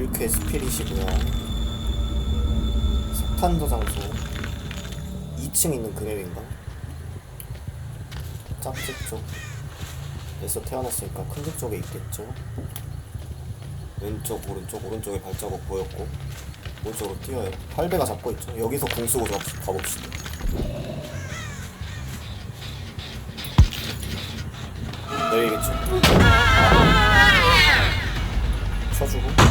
1쾌 스피릿이고요. 석탄 저장소 2층 있는 그랩인가? 짝집 쪽에서 태어났으니까 큰 집 쪽에 있겠죠. 왼쪽 오른쪽 오른쪽에 발자국 보였고 오른쪽으로 뛰어요. 8배가 잡고 있죠. 여기서 가- 가봅시다. 내리겠죠. 쳐주고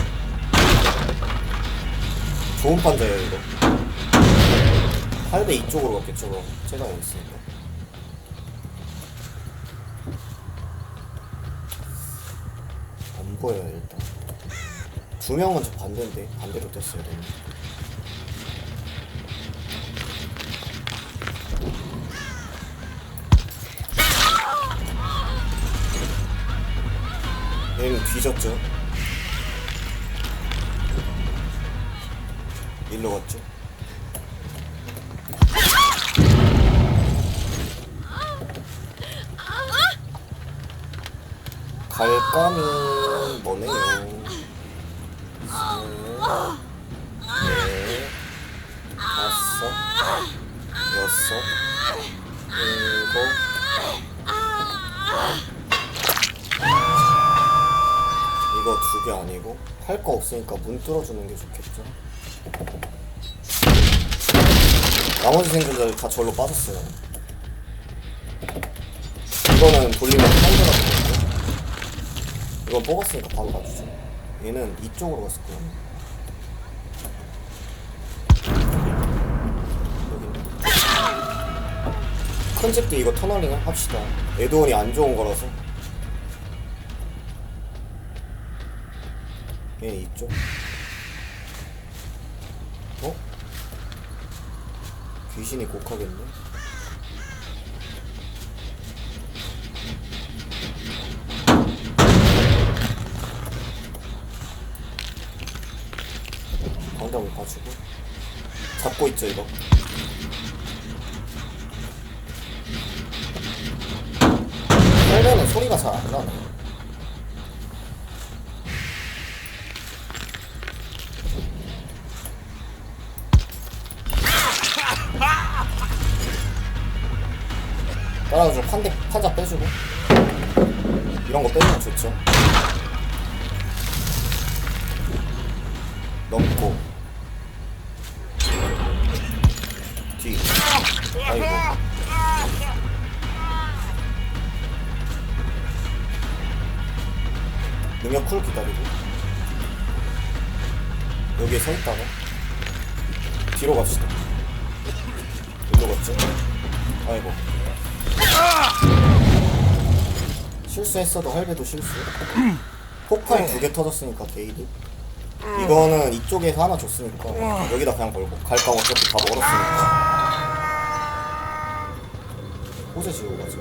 좋은 판자예요 이거. 8배 이쪽으로 갔겠죠 그럼. 제가 여기 있으니까. 안 보여요 일단. 두 명은 저 반대인데 반대로 됐어야 되는데 얘는 뒤졌죠 일로 갔죠. 갈감이 뭐네요. 일곱, 이거 두 개 아니고 할 거 없으니까 문 뚫어주는 게 좋겠죠. 나머지 생존자들 다 절로 빠졌어요. 이거는 돌리면 한대가 되겠고 이건 뽑았으니까 바로 가주죠. 얘는 이쪽으로 갔을 거야. 여기 큰 집도 이거 터널링 합시다. 에드원이 안 좋은 거라서. 얘 이쪽. 어? 귀신이 곡하겠네. 광장을 봐주고 잡고 있죠 이거. 빨면은 소리가 잘 안 나네. 따라가지고 판대 판자 빼주고. 이런 거 빼주면 좋죠. 넘고. 뒤. 아이고. 능력 쿨 기다리고. 여기에 서 있다가 뒤로 갑시다. 일로 갔죠? 아이고 실수했어도 할배도 실수. 폭탄 두개 터졌으니까 게이드 이거는 이쪽에서 하나 줬으니까 여기다 그냥 걸고 갈까 어차피 다 멀었으니까. 호재 지우고 가자.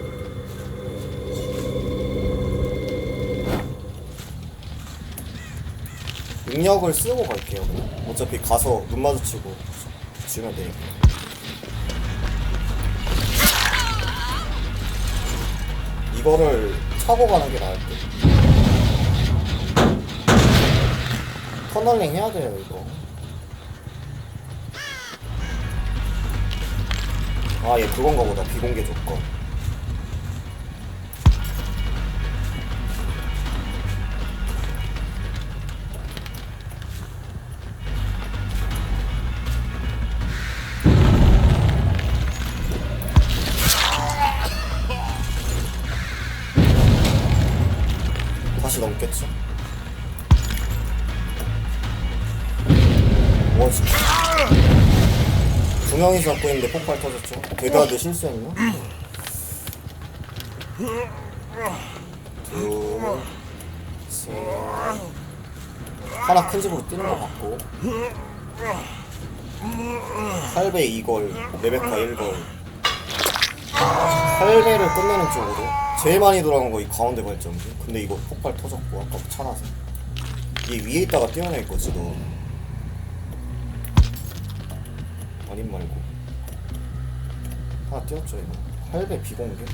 능력을 쓰고 갈게요. 어차피 가서 눈 마주치고 주면 되니까 이거를 차고 가는 게 나을 듯 터널링 해야 돼요 이거. 아 얘 그건가 보다. 비공개 조건 명이 잡고 있는데 폭발 터졌죠? 데드하드 실수했나? 둘, 셋. 하나 큰 집으로 뛰는 것 같고. 8배 2골, 레베카 1골. 8배를 끝내는 쪽으로. 제일 많이 돌아간 거 이 가운데 발전기. 근데 이거 폭발 터졌고, 아까 차나서. 얘 위에 있다가 뛰어낼 거지, 너. 아님 말고. 하나 뛰었죠, 이거. 8배 비공개.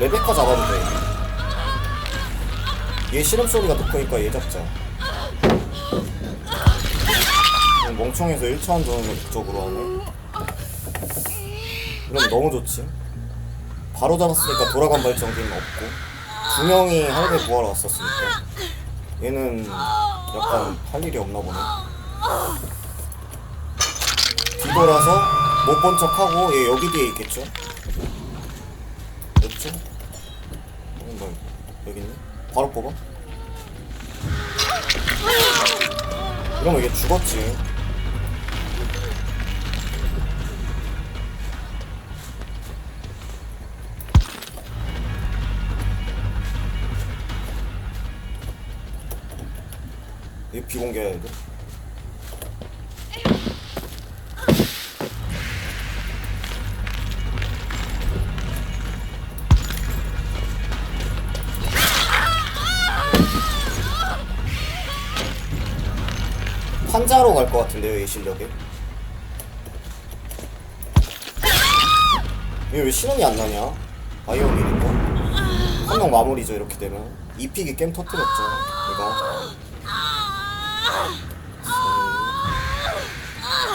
레베카 잡아도 돼. 얘 시름 소리가 더 크니까 얘 잡자. 음, 멍청해서 1차원 전을 극적으로 하네. 이러면 너무 좋지. 바로 잡았으니까 돌아간 발전기는 없고 두 명이 할배 구하러 왔었으니까 얘는 약간 할 일이 없나 보네. 뒤돌아서 못 본 척하고 얘 여기 뒤에 있겠죠? 어, 뭐 여기 있네? 바로 뽑아? 이러면 얘 죽었지 비공개해야 돼? 환자로 갈 것 같은데요, 이 실력에. 얘왜 신원이 안 나냐? 아이언이니까. 한명 마무리죠, 이렇게 되면. 이픽이 게임 터뜨렸죠, 얘가.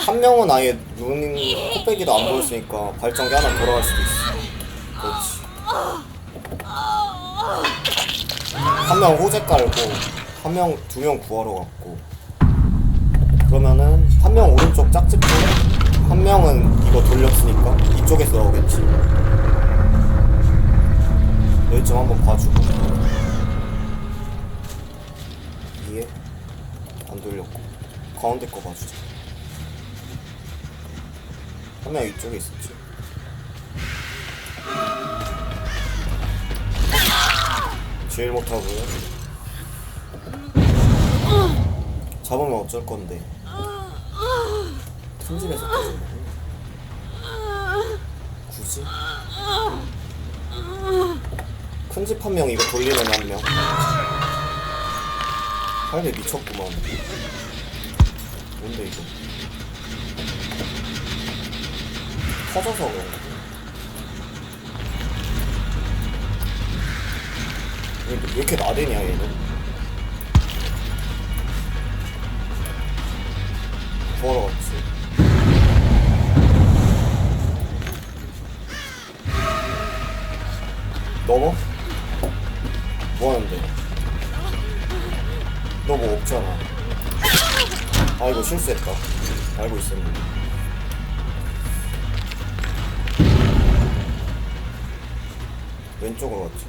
한 명은 아예 눈, 코빼기도 안 보였으니까 발전기 하나 돌아갈 수도 있어. 그렇지. 한 명 호재 깔고, 한 명, 두 명 구하러 갔고. 그러면은 한 명 오른쪽 쪽, 한 명은 이거 돌렸으니까 이쪽에서 나오겠지. 여기 좀 한번 봐주고. 이해? 안 돌렸고. 가운데 거 봐주자. 한명 이쪽에 있었지. 제일 못하고요. 잡으면 어쩔 건데. 큰 집에서 터진 굳이? 큰 집 한 명 이거 돌리면 한 명. 할배 미쳤구만. 뭔데 이거? 터져서 그런가? 왜, 왜 이렇게 나대냐 얘는? 구하러 갔지. 넘어? 뭐 하는데? 너 뭐 없잖아. 아, 이거 실수했다. 알고 있었는데. 왼쪽으로 갔지.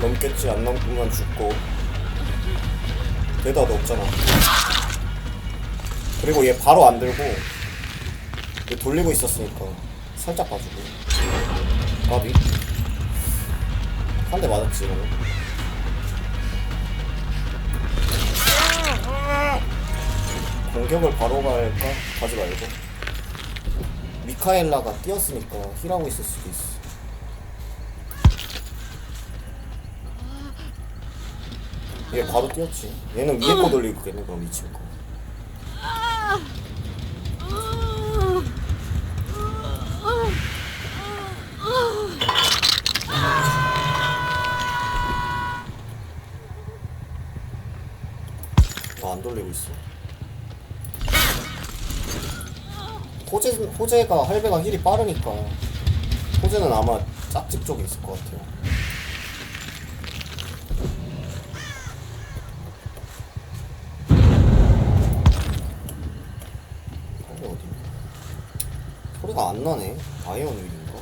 넘겠지, 안 넘으면 죽고. 너 없잖아. 그리고 얘 바로 안 들고 얘 돌리고 있었으니까 살짝 봐주고. 까비. 한 대 맞았지 이거. 공격을 바로 갈까? 가지 말고. 미카엘라가 뛰었으니까 힐하고 있을 수도 있어. 얘 바로 뛰었지. 얘는 위에 거 돌리고 있겠네, 그럼 2층 거. 나안 돌리고 있어. 호재, 호재가 할배가 힐이 빠르니까 호재는 아마 짝집 쪽에 있을 것 같아요. 소리가 안 나네. 아이언 윌인가?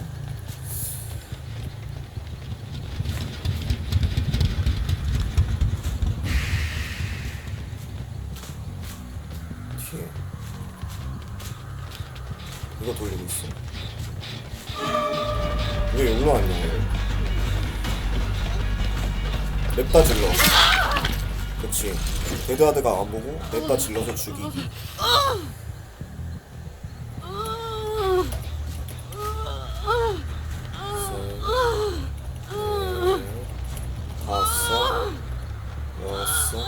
뒤에 이거 돌리고 있어. 왜 여기로 왔냐 얘 냅다 질러. 그치. 데드하드가 안 보고 냅다 질러서 죽이기. 다섯 여섯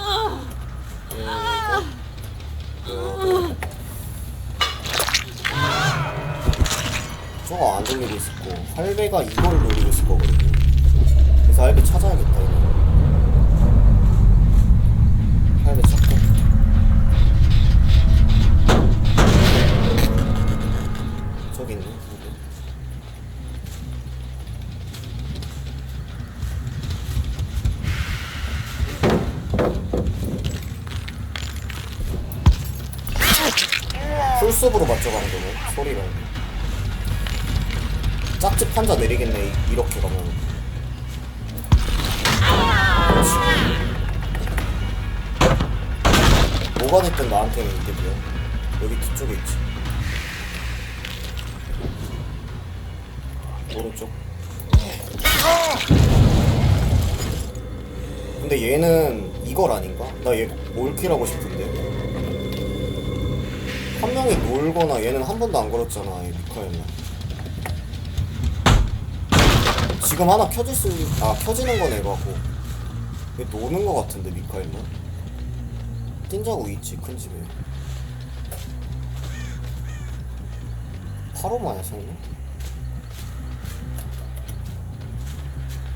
일곱 여덟 저거 안 돌리고 있었고 할배가 이걸 노리고 있을 거거든요. 그래서 할배 찾아야겠다 이거. 할배 찾고. 저기 있네. 풀숲으로 맞춰가는 거네 소리랑 짝집 판자 내리겠네 이- 이렇게 가면. 뭐가 됐든 나한테는 이득이야? 여기 뒤쪽에 있지. 오른쪽. 근데 얘는 이걸 아닌가? 나얘 올킬하고 싶은데. 한 명이 놀거나 얘는 한 번도 안 걸었잖아 이 미카엘은 지금 하나 켜질 수, 아 켜지는 건 에바고. 얘 노는 거 같은데 미카엘은 띵자고 있지 큰 집에. 파로마야 설마?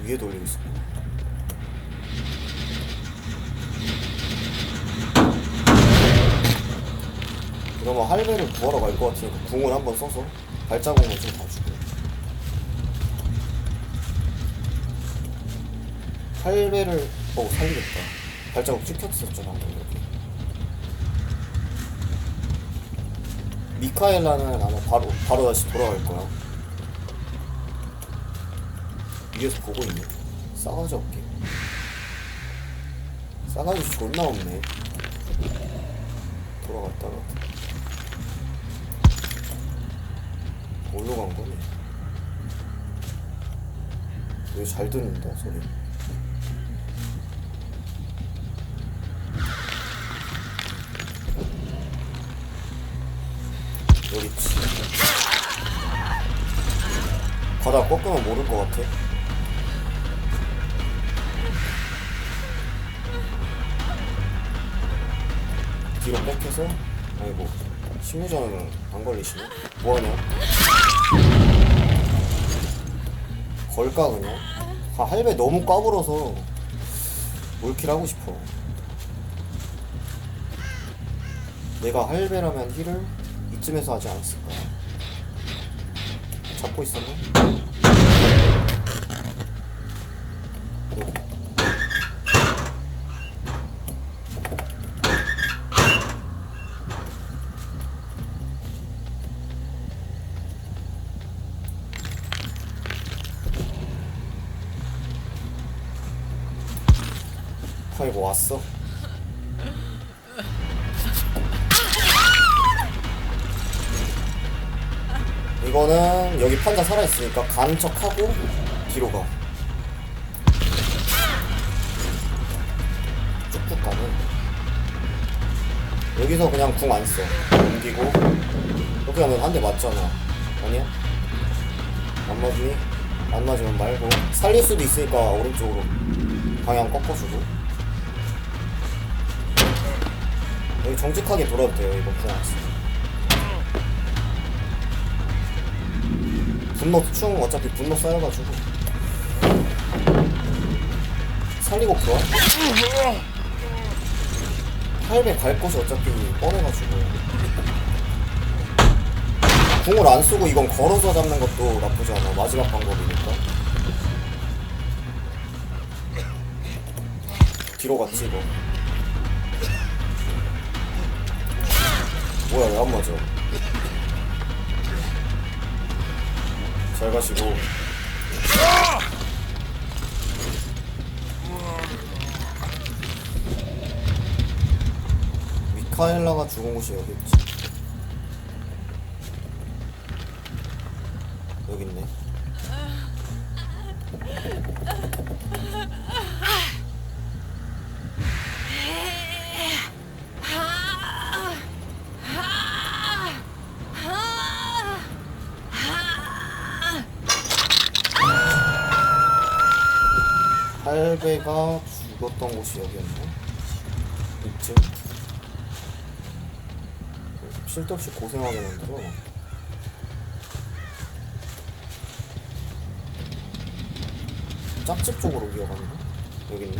위에 돌리고 있어. 그러면 할배를 구하러 갈 것 같으니까 궁을 한번 써서 발자국을 좀 봐주고 할배를 어 살리겠다. 발자국 찍혔었잖아 여기 미카엘라는 아마 바로 바로 다시 돌아갈 거야. 위에서 보고 있네. 싸가지 없게. 싸가지 존나 없네. 돌아갔다가. 올라간 거네. 여기 잘 듣는다 소리. 있지. 가다 꺾으면 모를 것 같아. 뒤로 뺏겨서? 아이고 심리전은 안 걸리시네. 뭐하냐? 걸까 그냥? 아 할배 너무 까불어서 올킬 하고 싶어. 내가 할배라면 힐을 이쯤에서 하지 않았을까 잡고? 여기. 아이고 왔어 이거는 여기 판자 살아있으니까 가는 척하고 뒤로 가 쭉쭉 가네 여기서 그냥 궁 안 써. 옮기고 이렇게 하면 한 대 맞잖아 아니야? 안 맞으니? 안 맞으면 말고 살릴 수도 있으니까 오른쪽으로 방향 꺾어주고 여기 정직하게 돌아도 돼요 이거 궁안 써. 분노 충 어차피 분노 쌓여가지고. 살리고 좋아? 할배 갈 곳이 어차피 뻔해가지고. 궁을 안 쓰고 이건 걸어서 잡는 것도 나쁘지 않아. 마지막 방법이니까. 뒤로 갔지 이거 뭐야 왜 안 맞아 잘 가시고. 미카엘라가 죽은 곳이 여기 있지 할배가 죽었던 곳이 여기였네 이쯤 쓸데없이 고생하게 만들어 짝집 쪽으로 기어가는 거? 여기 있네.